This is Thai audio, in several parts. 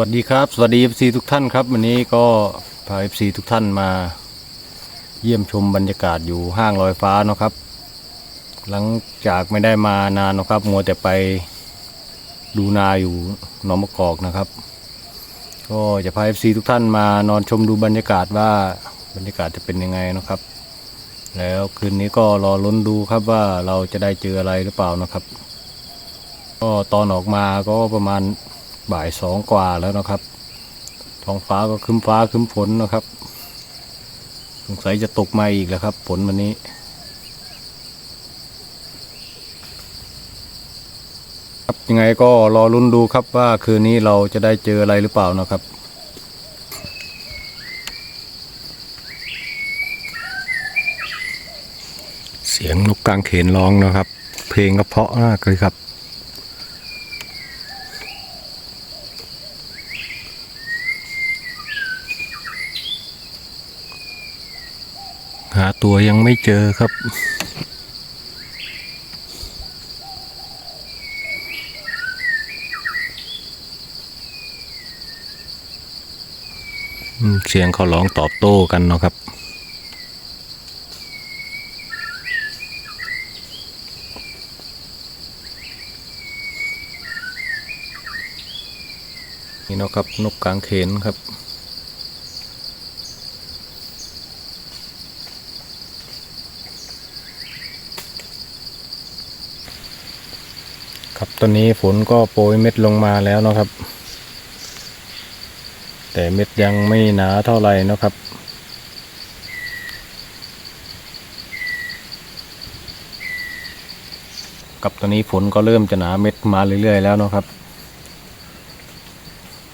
สวัสดีครับ สวัสดี FC ทุกท่านครับ วันนี้ก็พา FC ทุกท่านมาเยี่ยมชมบรรยากาศอยู่ห้างลอยฟ้านะครับ หลังจากไม่ได้มานานนะครับ มัวแต่ไปดูนาอยู่หนองมะกอกนะครับ ก็จะพา FC ทุกท่านมานอนชมดูบรรยากาศว่าบรรยากาศจะเป็นยังไงนะครับ แล้วคืนนี้ก็รอลุ้นดูครับว่าเราจะได้เจออะไรหรือเปล่านะครับ ก็ตอนออกมาก็ประมาณ บ่ายสองกว่าแล้วนะครับ ท้องฟ้าก็คึ้มฟ้าคึ้มฝนนะครับ สงสัยจะตกมาอีกแล้วครับฝนวันนี้ ครับยังไงก็รอลุ้นดูครับว่าคืนนี้เราจะได้เจออะไรหรือเปล่านะครับเสียงนกกลางเขนร้องนะครับ เพลงก็เพาะมากเลยครับ หาตัวยังไม่เจอครับ เสียงเขาร้องตอบโต้กันเนาะครับนี่เนาะครับนกกลางเขนครับ ครับตอนนี้ฝนก็โปรยเม็ดลงมาแล้วนะครับ แต่เม็ดยังไม่หนาเท่าไหร่นะครับ กับตอนนี้ฝนก็เริ่มจะหนาเม็ดมาเรื่อยๆแล้วนะครับ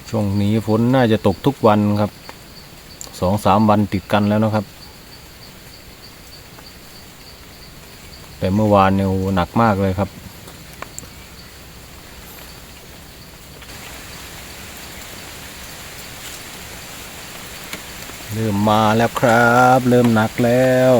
ช่วงนี้ฝนน่าจะตกทุกวันครับสองสามวันติดกันแล้วนะครับ แต่เมื่อวานเนี่ยหนักมากเลยครับ เริ่มมาแล้วครับ เริ่มหนักแล้ว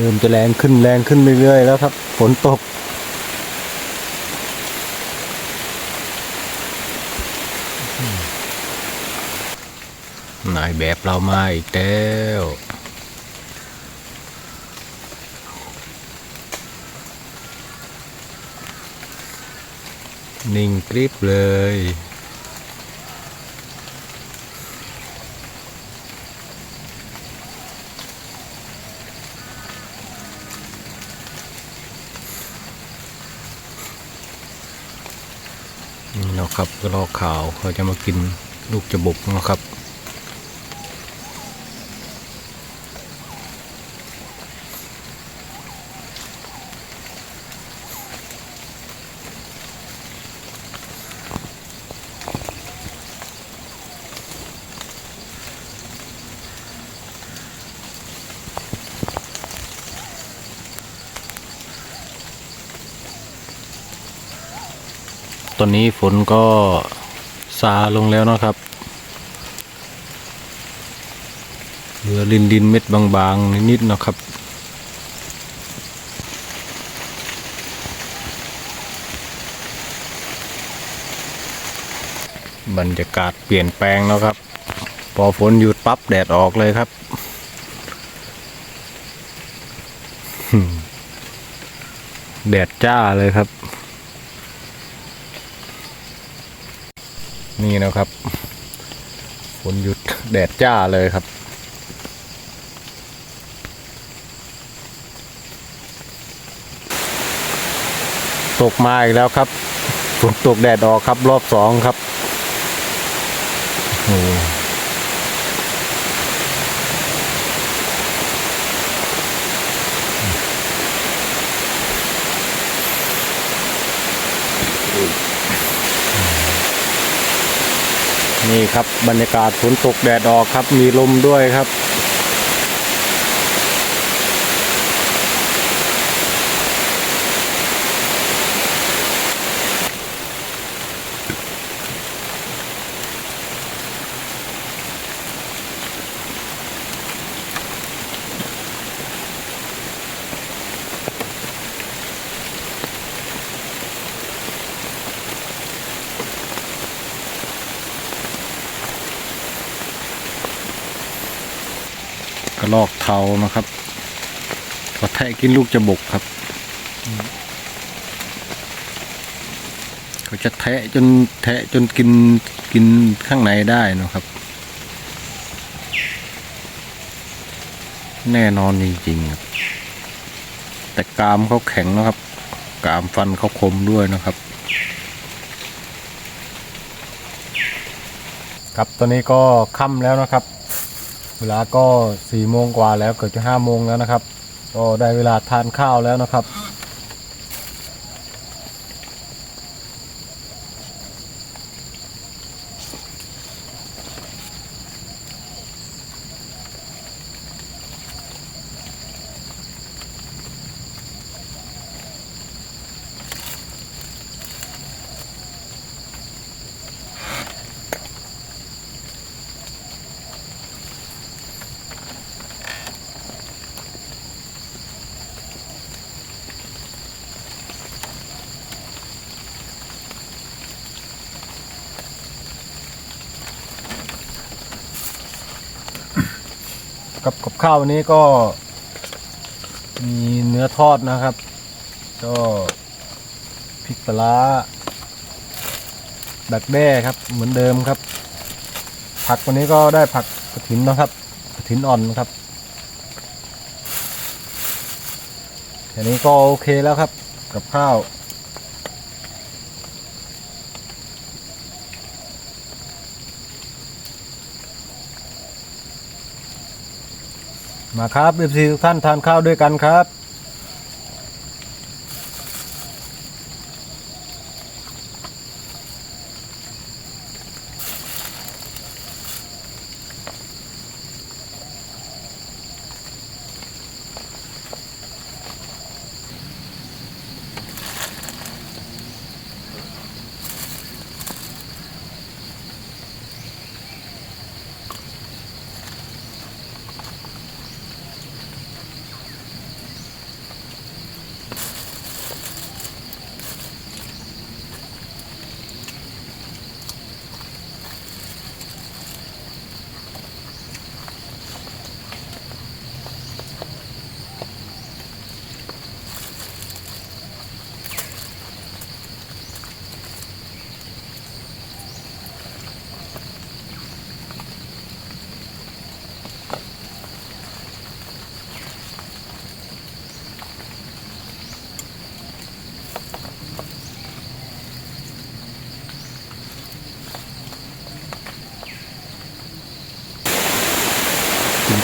เริ่มจะแรงขึ้นแรงขึ้นเรื่อยๆแล้วครับ ฝนตก นายแบบเรามาอีกแล้วนิ่งกริบเลย นะครับกระรอกขาวเขาจะมากินลูกจะบกนะครับ ตอนนี้ฝนก็ซาลงแล้วนะครับ เหลือลินดินเม็ดบางๆนิดๆนะครับบรรยากาศเปลี่ยนแปลงแล้วครับ พอฝนหยุดปั๊บแดดออกเลยครับ แดดจ้าเลยครับ นี่นะครับฝนหยุดแดดจ้าเลยครับ ตกมาอีกแล้วครับฝนตกแดดออกครับรอบสองครับโอ้ นี่ครับบรรยากาศฝนตกแดดออกครับ มีลมด้วยครับ ลอกเทานะครับก็แทะกินลูกจะบกครับเขาจะแทะจนแทะจนกินกินข้างในได้นะครับ แน่นอนจริงๆครับแต่กามเขาแข็งนะครับ กามฟันเขาคมด้วยนะครับ ครับตอนนี้ก็ค่ำแล้วนะครับ เวลาก็สี่โมงกว่าแล้วเกือบจะห้าโมงแล้วนะครับ ก็ได้เวลาทานข้าวแล้วนะครับ กับกับข้าววันนี้ก็มีเนื้อทอดนะครับ ก็พริกปลาดักแด้ครับ เหมือนเดิมครับ ผักวันนี้ก็ได้ผักกระถินนะครับกระถินอ่อนครับแค่นี้ก็โอเคแล้วครับกับข้าว มาครับเอฟซีทุกท่านทานข้าวด้วยกันครับ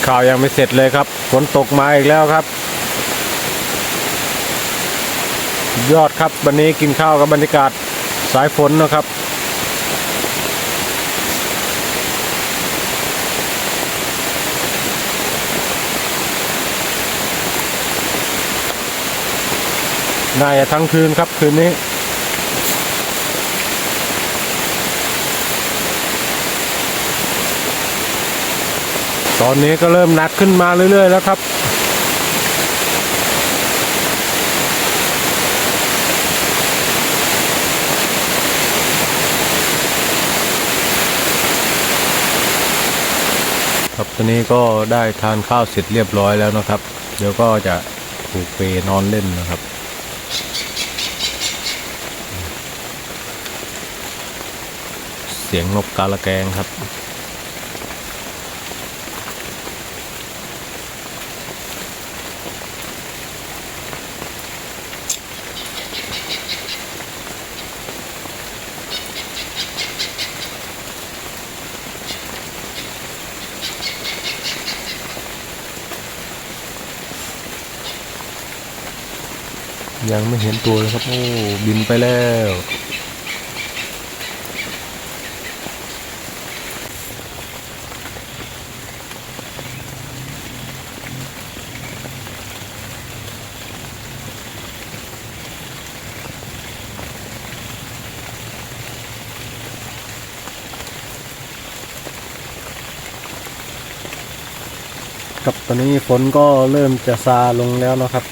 ข้าวยังไม่เสร็จเลยครับฝนตกมาอีกแล้วครับ ยอดครับวันนี้กินข้าวกับบรรยากาศสายฝนนะครับน่าจะทั้งคืนครับคืนนี้ ตอนนี้ก็เริ่มหนักขึ้นมาเรื่อย ๆ แล้วครับ ครับตอนนี้ก็ได้ทานข้าวเสร็จเรียบร้อยแล้วนะครับ เดี๋ยวก็จะผูกเปนอนเล่นนะครับเสียงนกกาละแกงครับ ยังไม่เห็นตัวเลยครับ โอ้ บินไปแล้ว กับตอนนี้ฝนก็เริ่มจะซาลงแล้วนะครับ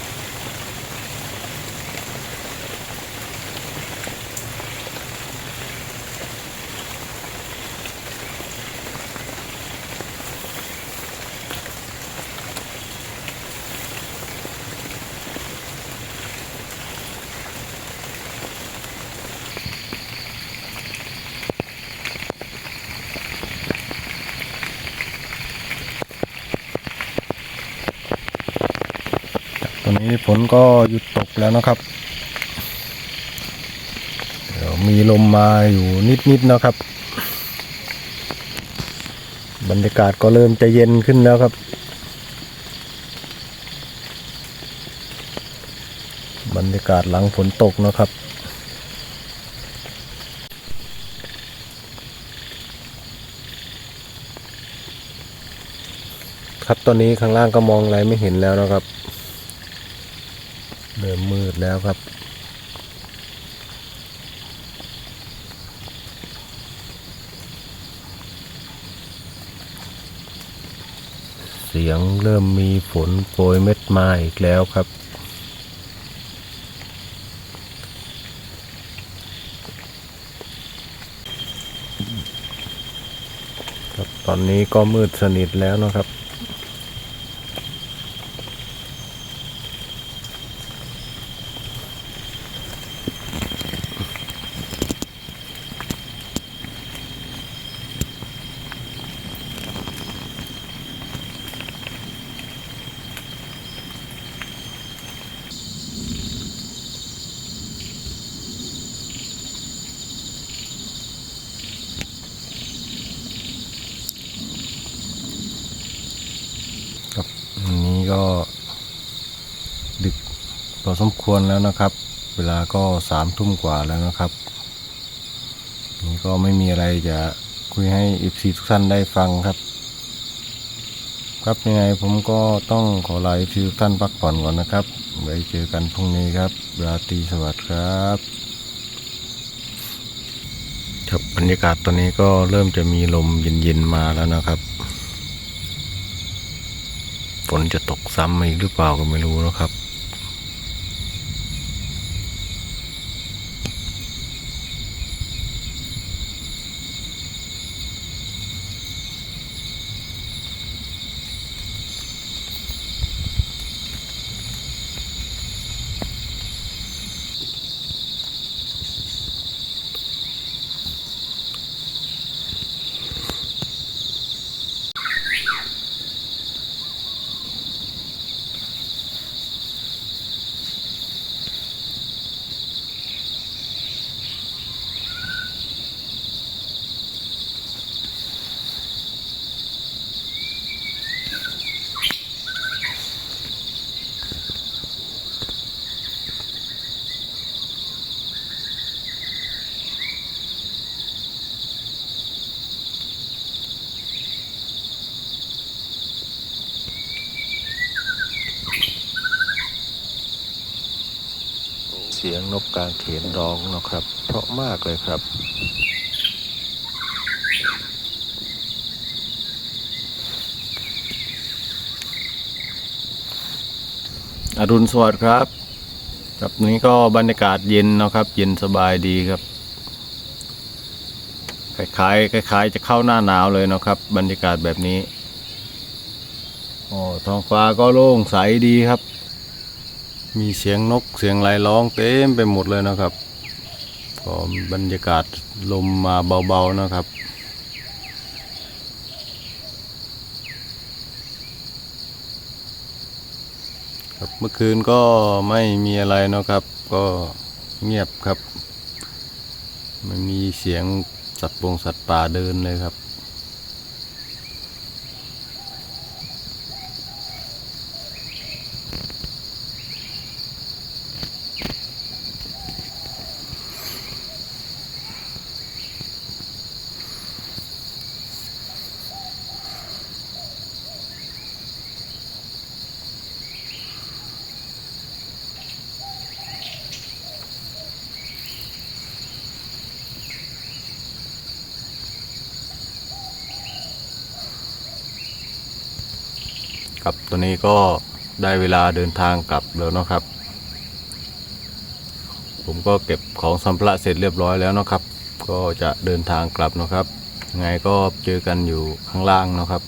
นี้ฝนก็หยุดตกแล้วนะครับ เดี๋ยวมีลมมาอยู่นิดๆนะครับ บรรยากาศก็เริ่มจะเย็นขึ้นแล้วครับ บรรยากาศหลังฝนตกนะครับครับตอนนี้ข้างล่างก็มองอะไรไม่เห็นแล้วนะครับ เริ่มมืดแล้วครับ เสียงเริ่มมีฝนโปรยเม็ดมาอีกแล้วครับครับ ตอนนี้ก็มืดสนิทแล้วนะครับครับอันนี้ก็ดึกพ อสมควรแล้วนะครับ เวลาก็สามทุ่มกว่าแล้วนะครับ นี่ก็ไม่มีอะไรจะคุยให้อีพีทุกท่านได้ฟังครับ ครับยังไงผมก็ต้องขอลาอีพีทุกท่านพักผ่อนก่อนนะครับไว้เจอกันพรุ่งนี้ครับราตรีสวัสดิ์ครับ ครับบรรยากาศตอนนี้ก็เริ่มจะมีลมเย็นๆมาแล้วนะครับฝนจะตกซ้ำอีกหรือเปล่าก็ไม่รู้นะครับ สียงนกกลางเขนร้องนะครับ เพราะมากเลยครับ อรุณสวัสดิ์ครับ ครับนี้ก็บรรยากาศเย็นนะครับ เย็นสบายดีครับคล้ายๆคล้ายๆจะเข้าหน้าหนาวเลยนะครับ บรรยากาศแบบนี้โอ้ท้องฟ้าก็โล่งใสดีครับ มีเสียงนกเสียงไรร้องเต็มไปหมดเลยนะครับก็บรรยากาศลมมาเบาๆนะครับ ครับเมื่อคืนก็ไม่มีอะไรนะครับ ก็เงียบครับ ไม่มีเสียงสัตว์ปงสัตว์ป่าเดินเลยครับ ครับตอนนี้ก็ได้เวลาเดินทางกลับแล้วนะครับ ผมก็เก็บของสัมภาระเสร็จเรียบร้อยแล้วนะครับ ก็จะเดินทางกลับนะครับ ไงก็เจอกันอยู่ข้างล่างนะครับ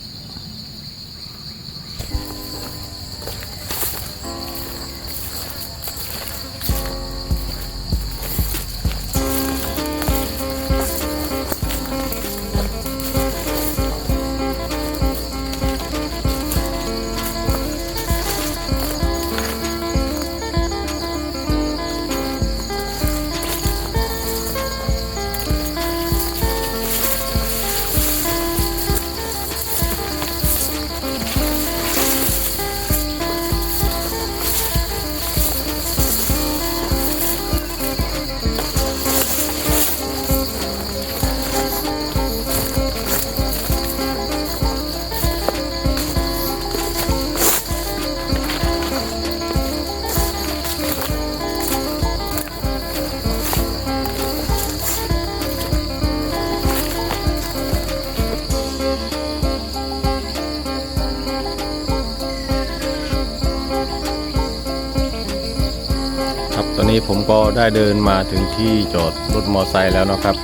นี้ผมก็ได้เดินมาถึงที่จอดรถมอไซค์แล้วนะครับ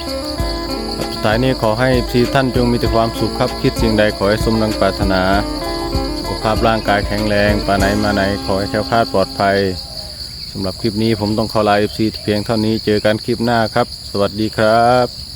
สุดท้ายนี้ขอให้ทีท่านจงมีแต่ความสุขครับคิดสิ่งใดขอให้สมดังปรารถนาสุขภาพร่างกายแข็งแรงไปไหนมาไหนขอให้แคล้วคลาดปลอดภัยสำหรับคลิปนี้ผมต้องขอลาเอฟซีเพียงเท่านี้เจอกันคลิปหน้าครับ สวัสดีครับ